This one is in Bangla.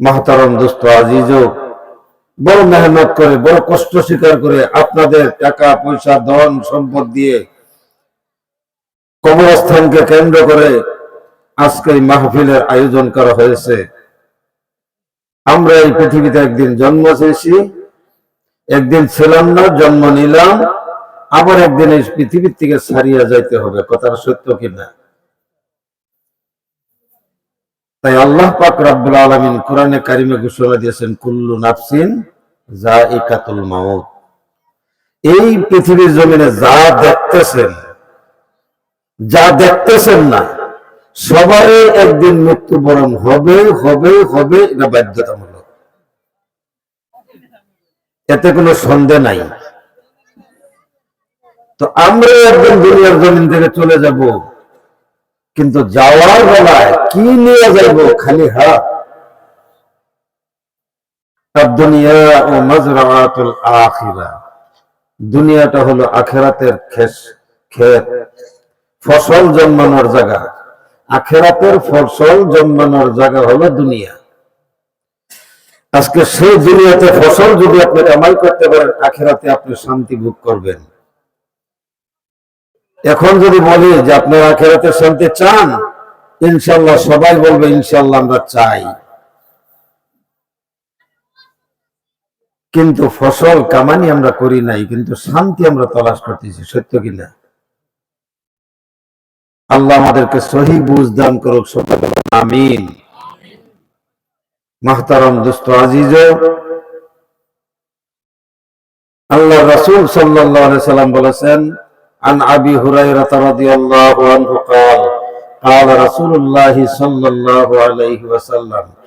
মাহতারম দোস্ত আজিজ বড় মেহনত করে, বড় কষ্ট স্বীকার করে আপনাদের টাকা, পয়সা, ধন, সম্পদ দিয়ে কবরস্থানকে কেন্দ্র করে আজকে মাহফিলের আয়োজন করা হয়েছে। আমরা এই পৃথিবীতে একদিন জন্ম চেয়েছি একদিন ছিলাম না, জন্ম নিলাম, আবার একদিন এই পৃথিবীর থেকে ছাড়িয়ে যাইতে হবে, কথাটা সত্য কিনা? তাই আল্লাহ পাক রাব্বুল আলামিন কোরআনে কারিমে ঘোষণা দিয়েছেন, কুল্লু নাফসিন যায়িকাতুল মাউত। এই পৃথিবীর জমিনে যা দেখতেছেন যা দেখতেছেন না, সবাই একদিন মৃত্যুবরণ হবে হবে হবে, এটা বাধ্যতামূলক। এতে কোনো সন্দেহ নাই। তো আমরা একদিন দুনিয়ার জমিন থেকে চলে যাব। কিন্তু যাওয়ার বেলায় কি নিয়ে যাব খালি হাত দুনিয়াটা হলো আখেরাতের খেস ক্ষেত ফসল জন্মানোর জায়গা। আখেরাতের ফসল জন্মানোর জায়গা হলো দুনিয়া। আজকে সেই দুনিয়াতে ফসল যদি আপনি কামাই করতে পারেন, আখেরাতে আপনি শান্তি ভোগ করবেন। এখন যদি বলি যে আপনি আখেরাতে শান্তি চান, ইনশাল্লাহ সবাই বলবে, ইনশাল্লাহ আমরা চাই। কিন্তু ফসল কামানি আমরা করি নাই, কিন্তু শান্তি আমরা তলাশ করতেছি, সত্য কিনা আল্লাহ আমাদেরকে সহি বুঝ দান করুক আমিন। মাহতারম দুস্ত আজিজ আল্লাহ রাসূল আলাইহি সাল্লাম বলেছেন عن أبي هريرة رضي الله عنه قال قال رسول الله صلى الله عليه وسلم